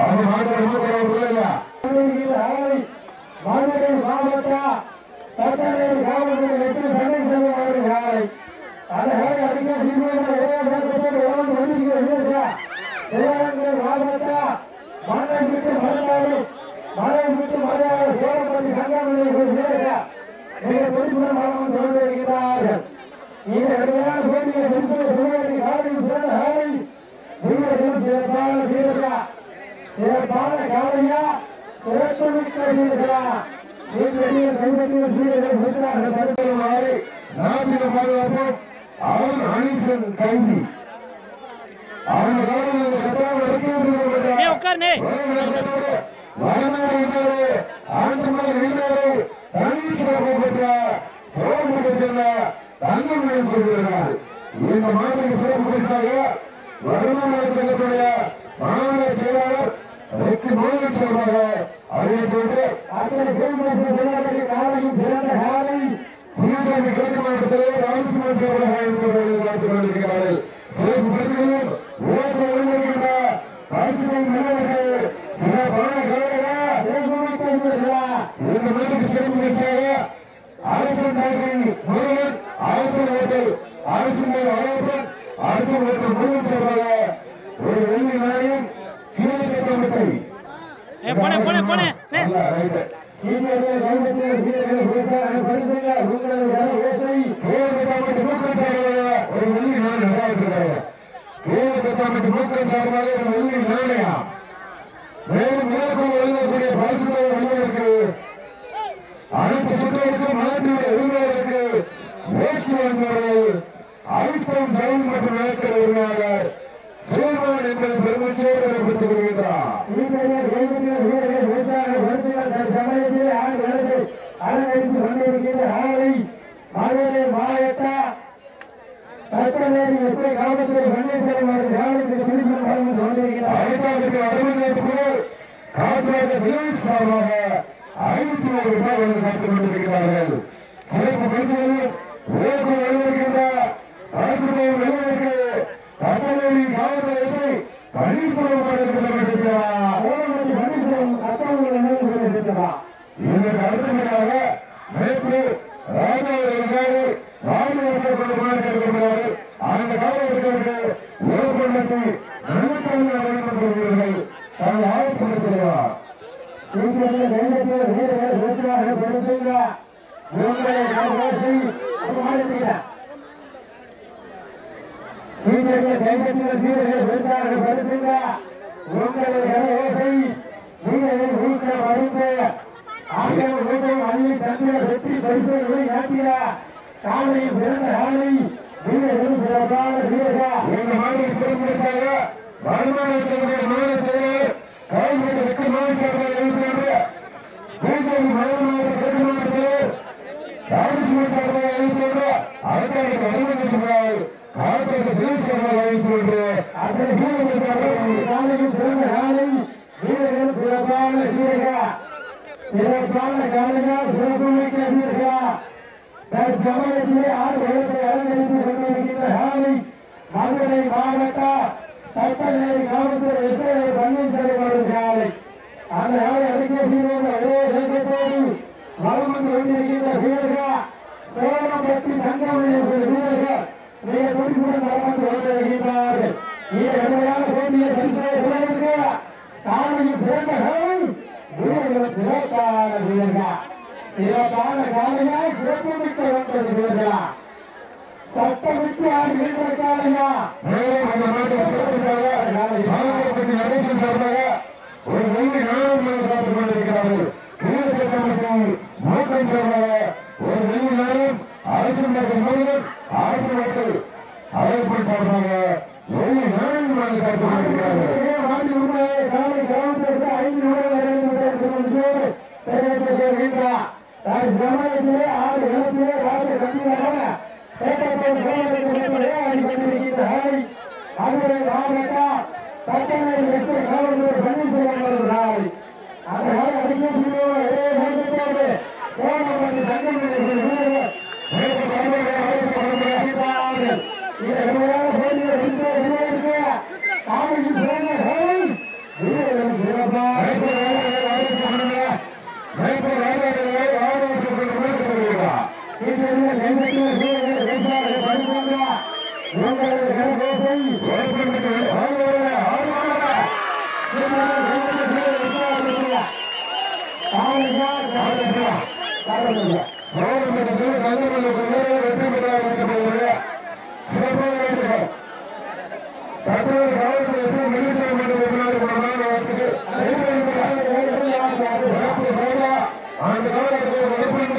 அது மாட்டு இல்லையா மாநில மாவட்ட தற்போதைய காவல்துறை எஸ்ஐ பன்னீர்செல்வம் அவர்கள் காலை அதனால அதிக சிவகங்கை மாவட்ட மாநிலம் விட்டு மறுநாடு மாநிலம் விட்டு மறுநாடு சோழப்பள்ளி சங்காமணி வீரர்கள் மிக குறிப்பிட்ட மாணவன் தொடர்ந்து வருகிறார்கள் இந்த கடுமையான போட்டியை வென்று சிவகங்கை காலையில் சிறந்த காலை வீரர்கள் சிறப்பான வீரர்களா சிறப்பான காலையா? சிறப்புமிக்க வீரர்களா வீரர்கள் அவன் அனிசன் கைதி அவன் உட்காருனே இந்த மாதிரி சிறப்பு பரிசாக வருமான சங்கத்துடைய மாநில செயலாளர் ரெக்கு மோகன் சார்பாக அதே போன்று காலையும் சிறந்த காலை புதுசாமி கிழக்கு மாவட்டத்திலே ராமசுமன் சார்பாக பார்த்துக் கொண்டிருக்கிறார்கள். சிறப்பு ஒழுங்கிருக்கின்ற பரிசுகளும் நிலவர்கள் சிறப்பான காலையா சிறப்புமிக்க வீரர்களா இந்த நாட்டுக்கு சிறப்பு பரிசாக அரசன் முருகன் அரசன் ஹோட்டல் அரசன் அழகப்பன் அரசன் ஹோட்டல் முருகன் சார்பாக ஒரு வெள்ளி கட்டமட்டை ஏ போனே போனே போனே. அனைத்து சுற்றுகளுக்கும் மாற்றி உரிமையாளருக்கு வேஷ்டி வாங்குவார்கள் அழுத்தம் ஜவுன் மற்றும் நாயக்கர் உரிமையாளர் சீமான் என்பதை பெருமச்சோடு பெற்றுக் கொள்கின்றார் சீனியர்கள் கைப்பற்றிய வீரர்கள் புரஸ்காரம் பரிசுகள் தன் சமயத்தில் ஆண்டு வளர்ந்து அலங்கரித்து கொண்டிருக்கின்ற ஆலை மதுரை மாவட்ட தற்போதைய எஸ்ஐ காவல்துறை பன்னீர்செல்வம் அவர்கள் காவல்துறை திருப்பி வழங்கி கொண்டிருக்கிறார் ஐந்தாண்டுக்கு அறுபதாயிரத்து பேர் காற்றாக விலை சார்பாக ஐநூத்தி ஒரு ரூபாய் வழங்க காத்துக் கொண்டிருக்கிறார்கள் சிறப்பு பரிசுகள் ஓட்டு எழுதியிருக்கின்ற அரசு நிறுவனருக்கு தமிழக காவல்துறை பன்னீர்செல்வம் அவர்களுக்கு ஓரமணி பன்னீர்செல்வம் அத்தாவுடைய நினைவு இதற்கு அடுத்தபடியாக நேற்று ராஜா அவர்களுக்காக ராணுவ அந்த காலகட்டத்திற்கு ஓரப்பள்ளத்தை நன்மைச்சாமி வழங்கப்படுகிறார்கள் தாங்கள் ஆயப்படுத்துகிறார் சீக்கிரத்தில் கைப்பற்றிய வீரர்கள் வெற்றியாக படுத்துங்க உங்களை பேசி மாடுகிறேன் கைப்பற்றிய வீரர்கள் வெற்றியாக படுத்துங்க உங்களை ஓசை வீரர்கள் ஊக்க வருந்து ஆயிரம் ரூபாய் அள்ளி தந்திர வெற்றி பரிசுகளை நாட்டிய காலையும் சிறந்த காலை வீரர்கள் சிறப்பான வீரர்கள். இந்த மாதிரி சிறப்பு வருமான மாநில செயலர் கைவிட்டு வெற்றி மாநில பிஜேபி ராஜசிவன் சார்பாக எழுப்பினார் அதற்கு அறிவித்திருக்கிறார் கார்பரேட் திலீப் சார்பாக எழுப்பினார் அதனை வீரர்கள் சிறந்த காலை வீரர்கள் சிறப்பான வீரர்கள் சிறப்பான காலையா சிறப்புமிக்க வீரர்கள் தற்சமயத்திலே ஆறு வயதை அலங்கரித்துக் கொண்டிருக்கின்ற காலை மதுரை மாவட்ட சட்டநேரி காவல்துறை எஸ்ஐ பன்னீர்செல்வம் அவர்கள் காலை அந்த காலை அடிக்க வீரர்கள் அதே வேகத்தோடு வலம் வந்து கொண்டிருக்கின்ற வீரர்கள் சோழம்பட்டி தங்கமணி வீரர்கள் மிக துடிப்புடன் வலம் வந்து மிக கடுமையான போட்டியை பரிசுகளை காலையில் சிறந்த வீரர்கள் சிறப்பான வீரர்கள்? சிறப்பான காலையா சிறப்பு மிக்க வீரர்களா? சட்டமிட்டு ஆடுகின்ற காலையா மேலும் அந்த நாட்டின் சிறப்புக்காக மாவட்டத்தின் நடேசன் சார்பாக ஒரு வெள்ளி நாணயம் வழங்க காத்துக் கொண்டிருக்கிறார்கள் கீழே கமிட்டி மோகன் சார்பாக ஒரு வெள்ளி நாணயம் அரசு நகர் முருகன் அரசு மக்கள் அழைப்பு சார்பாக வெள்ளி நாணயம் வழங்க காத்துக் கொண்டிருக்கிறார்கள் ஆண்டு உண்மையை காலை கிராமத்திற்கு ஐந்து நிமிடங்கள் தெரிவிக்கின்றார் சமயத்திலே ஆறு இடத்திலே வாழ்க்கை கண்டிப்பாக சேட்டத்தோடு அடிக்கொண்டிருக்கின்ற மதுரை மாவட்ட பத்தனூர் எஸ்ஐ காவல்துறை பன்னீர்செல்வம் அவர்கள் நாளை அந்த நாளை உங்களது காலத்தில்